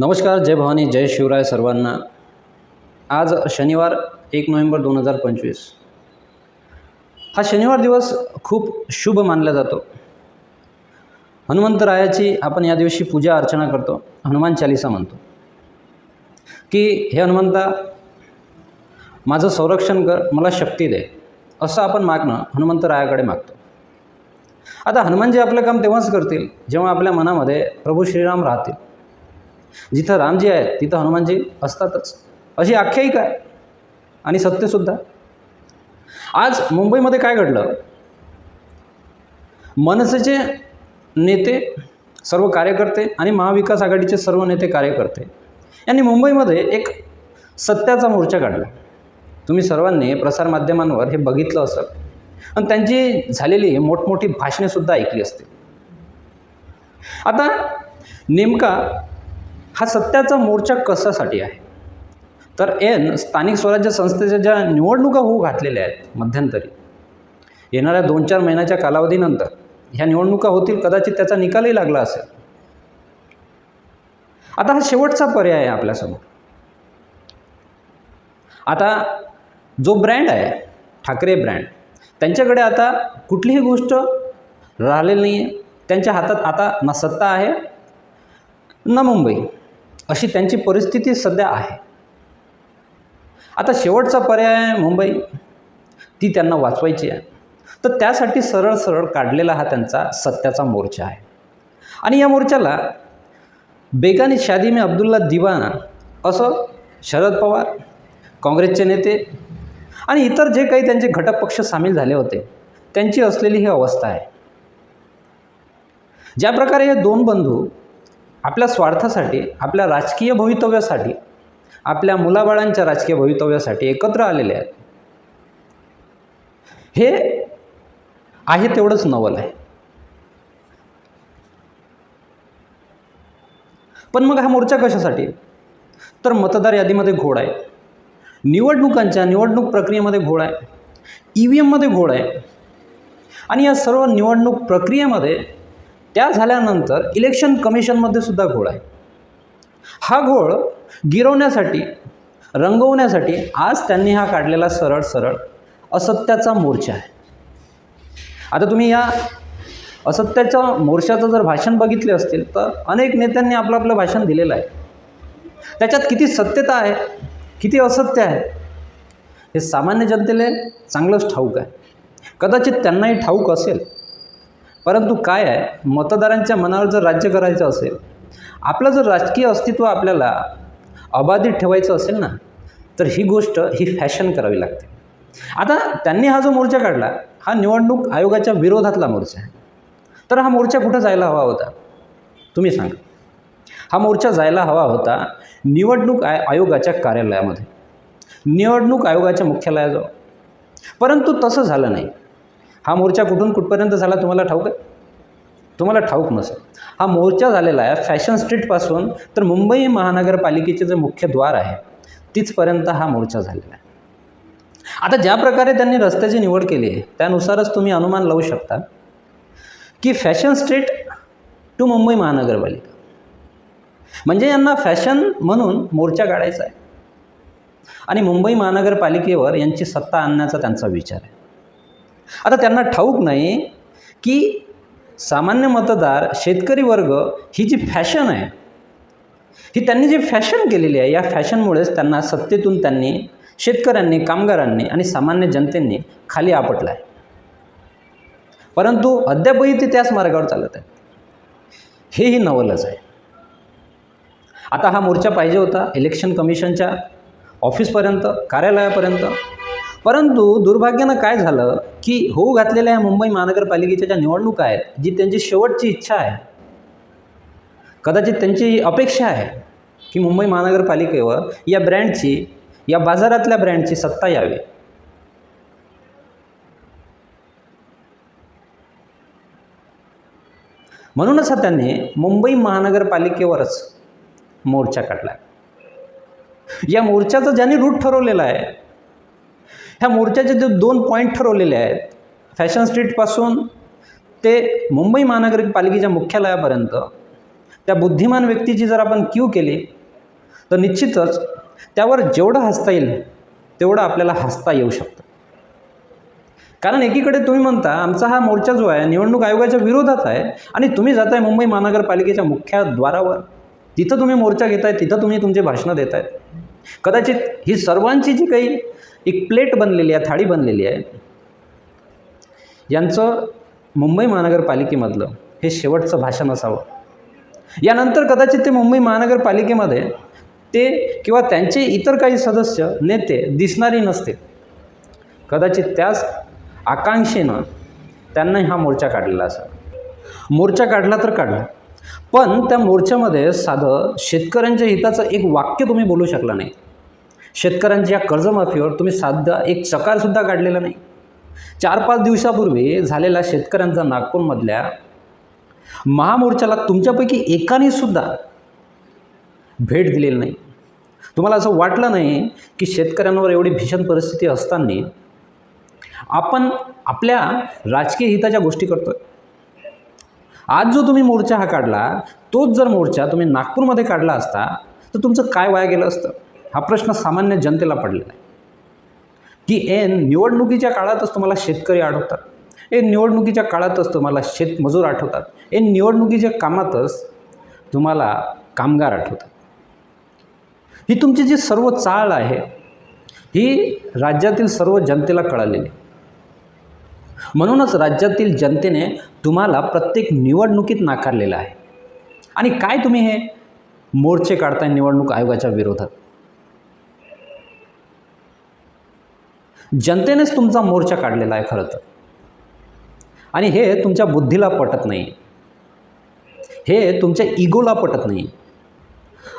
नमस्कार जय भवानी जय शिवराय सर्वांना. आज शनिवार एक नोव्हेंबर दोन हजार पंचवीस. हा शनिवार दिवस खूप शुभ मानला जातो. हनुमंतरायाची आपण या दिवशी पूजा अर्चना करतो हनुमान चालिसा म्हणतो. की हे हनुमंता माझं संरक्षण कर मला शक्ती दे. असं आपण मागणं हनुमंतरायाकडे मागतो. आता हनुमानजी आपलं काम तेव्हाच करतील जेव्हा आपल्या मनामध्ये प्रभू श्रीराम राहतील. जिथं रामजी आहेत तिथं हनुमानजी असतातच. अशी आख्यायिका आहे. आणि सत्यसुद्धा आज मुंबईमध्ये काय घडलं? मनसेचे नेते सर्व कार्यकर्ते आणि महाविकास आघाडीचे सर्व नेते कार्यकर्ते यांनी मुंबईमध्ये एक सत्याचा मोर्चा काढला. तुम्ही सर्वांनी प्रसारमाध्यमांवर हे बघितलं असेल. आणि त्यांची झालेली मोठमोठी भाषणेसुद्धा ऐकली असतील. आता नेमका हा सत्याचा मोर्चा कशासाठी आहे? तर एन स्थानिक स्वराज्य संस्थेच्या ज्या निवडणुका होऊ घातलेल्या आहेत मध्यंतरी येणाऱ्या दोन चार महिन्याच्या कालावधीनंतर ह्या निवडणुका होतील कदाचित त्याचा निकालही लागला असेल. आता हा शेवटचा पर्याय आहे आपल्यासमोर. आता जो ब्रँड आहे ठाकरे ब्रँड त्यांच्याकडे आता कुठलीही गोष्ट राहिलेली नाही आहे त्यांच्या हातात आता ना सत्ता आहे ना मुंबई. अशी त्यांची परिस्थिती सध्या आहे. आता शेवटचा पर्याय आहे मुंबई ती त्यांना वाचवायची आहे. तर त्यासाठी सरळ सरळ काढलेला हा त्यांचा सत्याचा मोर्चा आहे. आणि या मोर्चाला बेगानी शादी में अब्दुल्ला दिवाना असं शरद पवार काँग्रेसचे नेते आणि इतर जे काही त्यांचे घटक पक्ष सामील झाले होते त्यांची असलेली ही अवस्था आहे. ज्या प्रकारे हे दोन बंधू आपल्या स्वार्थासाठी आपल्या राजकीय भवितव्यासाठी आपल्या मुलाबाळांच्या राजकीय भवितव्यासाठी एकत्र आलेले आहेत. हे आहे तेवढंच नवल आहे. पण मग हा मोर्चा कशासाठी? तर मतदार यादीमध्ये घोड आहे. निवडणुकांच्या निवडणूक प्रक्रियेमध्ये घोड आहे. ई व्ही एममध्ये घोड आहे. आणि या सर्व निवडणूक प्रक्रियेमध्ये त्या झाल्यानंतर इलेक्शन कमिशनमध्ये सुद्धा घोळ आहे. हा घोळ गिरवण्यासाठी रंगवण्यासाठी आज त्यांनी हा काढलेला सरळ सरळ असत्याचा मोर्चा आहे. आता तुम्ही या असत्याच्या मोर्चाचं जर भाषण बघितले असतील तर अनेक नेत्यांनी आपलं आपलं भाषण दिलेलं आहे. त्याच्यात किती सत्यता आहे किती असत्य आहे हे सामान्य जनतेला चांगलंच ठाऊक आहे. कदाचित त्यांनाही ठाऊक असेल परंतु काय आहे मतदारांच्या मनावर जर राज्य करायचं असेल आपलं जर राजकीय अस्तित्व आपल्याला अबाधित ठेवायचं असेल ना तर ही गोष्ट ही फॅशन करावी लागते. आता त्यांनी हा जो मोर्चा काढला हा निवडणूक आयोगाच्या विरोधातला मोर्चा आहे. तर हा मोर्चा कुठं जायला हवा होता? तुम्ही सांगा. हा मोर्चा जायला हवा होता निवडणूक आय आयोगाच्या कार्यालयामध्ये. निवडणूक आयोगाच्या मुख्यालयाजवळ. परंतु तसं झालं नाही. हा मोर्चा कुठून कुठपर्यंत झाला तुम्हाला ठाऊक आहे? तुम्हाला ठाऊक नसेल. हा मोर्चा झालेला आहे फॅशन स्ट्रीटपासून तर मुंबई महानगरपालिकेचे जे मुख्य द्वार आहे तिथपर्यंत हा मोर्चा झालेला आहे. आता ज्या प्रकारे त्यांनी रस्त्याची निवड केली आहे त्यानुसारच तुम्ही अनुमान लावू शकता की फॅशन स्ट्रीट टू मुंबई महानगरपालिका. म्हणजे यांना फॅशन म्हणून मोर्चा काढायचा आहे. आणि मुंबई महानगरपालिकेवर यांची सत्ता आणण्याचा त्यांचा विचार आहे. आता त्यांना ठाऊक नाही की सामान्य मतदार शेतकरी वर्ग ही जी फॅशन आहे ही त्यांनी जी फॅशन केलेली आहे या फॅशनमुळेच त्यांना सत्तेतून त्यांनी शेतकऱ्यांनी कामगारांनी आणि सामान्य जनतेने खाली आपटला आहे. परंतु अद्यापही ते त्याच मार्गावर चालत आहेत. हेही नवलच आहे. आता हा मोर्चा पाहिजे होता इलेक्शन कमिशनच्या ऑफिसपर्यंत कार्यालयापर्यंत परंतु दुर्भाग्यानं काय झालं की होऊ घातलेल्या या मुंबई महानगरपालिकेच्या ज्या निवडणुका आहेत जी त्यांची शेवटची इच्छा आहे कदाचित त्यांची अपेक्षा आहे की मुंबई महानगरपालिकेवर या ब्रँडची या बाजारातल्या ब्रँडची सत्ता यावी. म्हणूनच हा त्यांनी मुंबई महानगरपालिकेवरच मोर्चा काढला. या मोर्चाचं ज्यांनी रूट ठरवलेला आहे ह्या मोर्चाचे जे दोन पॉईंट ठरवलेले आहेत फॅशन स्ट्रीटपासून ते मुंबई महानगरपालिकेच्या मुख्यालयापर्यंत त्या बुद्धिमान व्यक्तीची जर आपण क्यू केली तर निश्चितच त्यावर जेवढं हसता येईल तेवढं आपल्याला हसता येऊ शकतं. कारण एकीकडे तुम्ही म्हणता आमचा हा मोर्चा जो आहे निवडणूक आयोगाच्या विरोधात आहे आणि तुम्ही जाताय मुंबई महानगरपालिकेच्या मुख्याद्वारावर. तिथं तुम्ही मोर्चा घेताय तिथं तुम्ही तुमचे भाषणं देत आहेत कदाचित ही सर्वांची जी काही एक प्लेट बनलेली आहे थाळी बनलेली आहे. यांचं मुंबई महानगरपालिकेमधलं हे शेवटचं भाषण असावं. यानंतर कदाचित ते मुंबई महानगरपालिकेमध्ये ते किंवा त्यांचे इतर काही सदस्य नेते दिसणारे नसते. कदाचित त्याच आकांक्षेनं त्यांना हा मोर्चा काढलेला असा मोर्चा काढला तर काढला. पण त्या मोर्चामध्ये साधं शेतकऱ्यांच्या हिताचं एक वाक्य तुम्ही बोलू शकला नाही. शेतकऱ्यांच्या कर्जमाफीवर तुम्ही साधा एक चकारसुद्धा काढलेला नाही. चार पाच दिवसापूर्वी झालेला शेतकऱ्यांचा नागपूरमधल्या महामोर्चाला तुमच्यापैकी एकाने सुद्धा भेट दिलेली नाही. तुम्हाला असं वाटलं नाही की शेतकऱ्यांवर एवढी भीषण परिस्थिती असताना आपण आपल्या राजकीय हिताच्या गोष्टी करतो आज जो तुम्ही मोर्चा हा काढला तोच जर मोर्चा तुम्ही नागपूरमध्ये काढला असता तर तुमचं काय वाया गेलं असतं? हा प्रश्न सामान्य जनतेला पडलेला आहे. की एन निवडणुकीच्या काळातच तुम्हाला शेतकरी आठवतात ए निवडणुकीच्या काळातच तुम्हाला शेतमजूर आठवतात. ए निवडणुकीच्या कामातच तुम्हाला कामगार आठवतात. ही तुमची जी सर्व चाळ आहे ही राज्यातील सर्व जनतेला कळालेली. म्हणूनच राज्यातील जनतेने तुम्हाला प्रत्येक निवडणुकीत नाकारलेलं आहे. आणि काय तुम्ही हे मोर्चे काढताय निवडणूक आयोगाच्या विरोधात? जनतेनेच तुमचा मोर्चा काढलेला आहे खरं तर. आणि हे तुमच्या बुद्धीला पटत नाही. हे तुमच्या इगोला पटत नाही.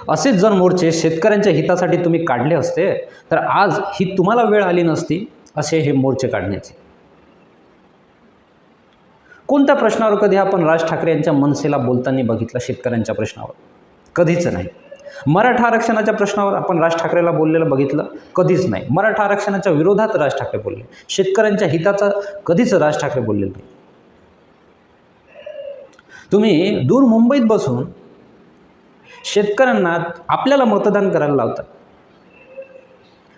असेच जर मोर्चे शेतकऱ्यांच्या हितासाठी तुम्ही काढले असते तर आज ही तुम्हाला वेळ आली नसती असे हे मोर्चे काढण्याचे. कोणत्या प्रश्नावर कधी आपण राज ठाकरे यांच्या मनसेला बोलताना बघितलं शेतकऱ्यांच्या प्रश्नावर? कधीच नाही. मराठा आरक्षणाच्या प्रश्नावर आपण राज ठाकरेला बोललेलं बघितलं कधीच नाही. मराठा आरक्षणाच्या विरोधात राज ठाकरे बोलले. शेतकऱ्यांच्या हिताचा कधीच राज ठाकरे बोललेलं नाही. तुम्ही दूर मुंबईत बसून शेतकऱ्यांना आपल्याला मतदान करायला लावतात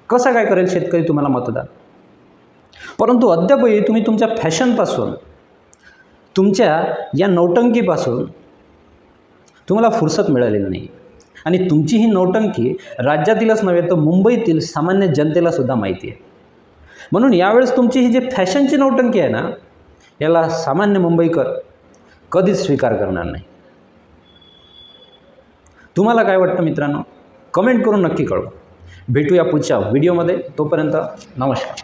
कसं काय करेल शेतकरी तुम्हाला मतदान? परंतु अद्यापही तुम्ही तुमच्या फॅशनपासून तुमच्या या नौटंकीपासून तुम्हाला फुरसत मिळालेली नाही. आणि तुमची ही नौटंकी राज्यातीलच नव्हे तर मुंबईतील सामान्य जनतेला सुद्धा माहिती आहे. म्हणून यावेळेस तुमची ही जी फॅशनची नौटंकी आहे ना याला सामान्य मुंबईकर कधीच स्वीकार करणार नाही. तुम्हाला काय वाटतं मित्रांनो? कमेंट करून नक्की कळवा. भेटूया पुढच्या व्हिडिओमध्ये. तोपर्यंत नमस्कार.